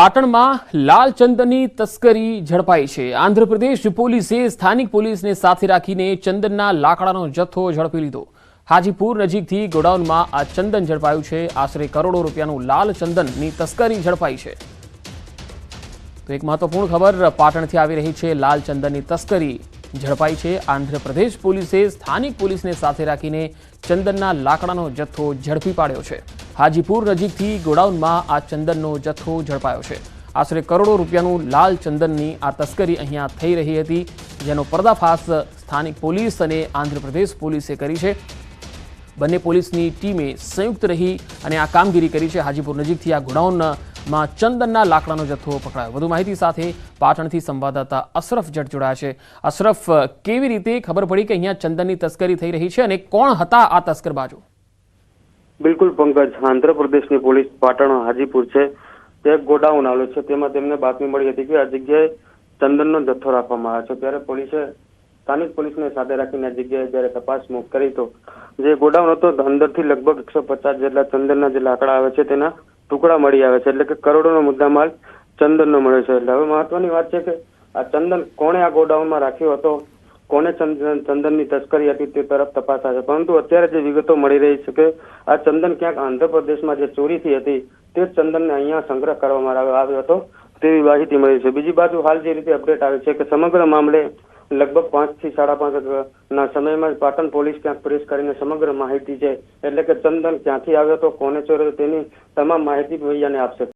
પાટણમાં લાલ તસ્કરી ઝડપાઈ છે. આંધ્રપ્રદેશ પોલીસે સ્થાનિક પોલીસને સાથે રાખીને ચંદનના લાકડાનો જથ્થો ઝડપી લીધો. હાજીપુર નજીકથી ગોડાઉનમાં આ ચંદન ઝડપાયું છે. આશરે કરોડો રૂપિયાનું લાલ ચંદનની તસ્કરી ઝડપાઈ છે. તો એક મહત્વપૂર્ણ ખબર, પાટણથી આવી રહી છે. લાલ ચંદનની તસ્કરી ઝડપાઈ છે. આંધ્રપ્રદેશ પોલીસે સ્થાનિક પોલીસને સાથે રાખીને ચંદનના લાકડાનો જથ્થો ઝડપી પાડ્યો છે. હાજીપુર નજીકથી ગોડાઉનમાં આ ચંદનનો જથ્થો ઝડપાયો છે. આશરે કરોડો રૂપિયાનું લાલ ચંદનની આ તસ્કરી અહીંયા થઈ રહી હતી, જેનો પર્દાફાશ સ્થાનિક પોલીસ અને આંધ્રપ્રદેશ પોલીસે કરી છે. બંને પોલીસની ટીમે સંયુક્ત રહી અને આ કામગીરી કરી છે. હાજીપુર નજીકથી આ ગોડાઉનમાં ચંદનના લાકડાનો જથ્થો પકડાયો. વધુ માહિતી સાથે પાટણથી સંવાદદાતા અશરફ જટ જોડાયા છે. અશરફ, કેવી રીતે ખબર પડી કે અહીંયા ચંદનની તસ્કરી થઈ રહી છે અને કોણ હતા આ તસ્કર બાજુ? બિલકુલ પંકજ આંધ્રપ્રદેશની પોલીસ પાટણ હાજીપુર છે. તે ગોડાઉન આવેલું છે. તેમાં તેમને બાતમી મળી હતી કે આ જગ્યાએ ચંદનનો જથ્થો રાખવામાં આવ્યો છે. ત્યારે પોલીસે સ્થાનિક પોલીસને સાથે રાખીને આ જગ્યાએ જ્યારે તપાસ મુક કરી તો જે ગોડાઉન હતો, અંદરથી લગભગ એકસો પચાસ જેટલા ચંદનના જે લાકડા આવે છે તેના ટુકડા મળી આવે છે. એટલે કે કરોડોનો મુદ્દામાલ ચંદનનો મળ્યો છે. એટલે હવે મહત્વની વાત છે કે આ ચંદન કોણે આ ગોડાઉનમાં રાખ્યો હતો? કોને ચંદન, ચંદનની તસ્કરી હતી તે તરફ તપાસ છે. પરંતુ અત્યારે જે વિગતો મળી રહી છે કે આ ચંદન ક્યાંક આંધ્રપ્રદેશમાં જે ચોરીથી હતી તે ચંદનને અહીંયા સંગ્રહ કરવામાં આવ્યો હતો તેવી માહિતી મળી છે. બીજી બાજુ હાલ જે રીતે અપડેટ આવે છે કે સમગ્ર મામલે લગભગ પાંચથી સાડા પાંચ ના સમયમાં પાટણ પોલીસ ક્યાંક પ્રેસ કરીને સમગ્ર માહિતી છે. એટલે કે ચંદન ક્યાંથી આવ્યો હતો, કોને ચોર્યો તેની તમામ માહિતી ભૈયાને આપશે.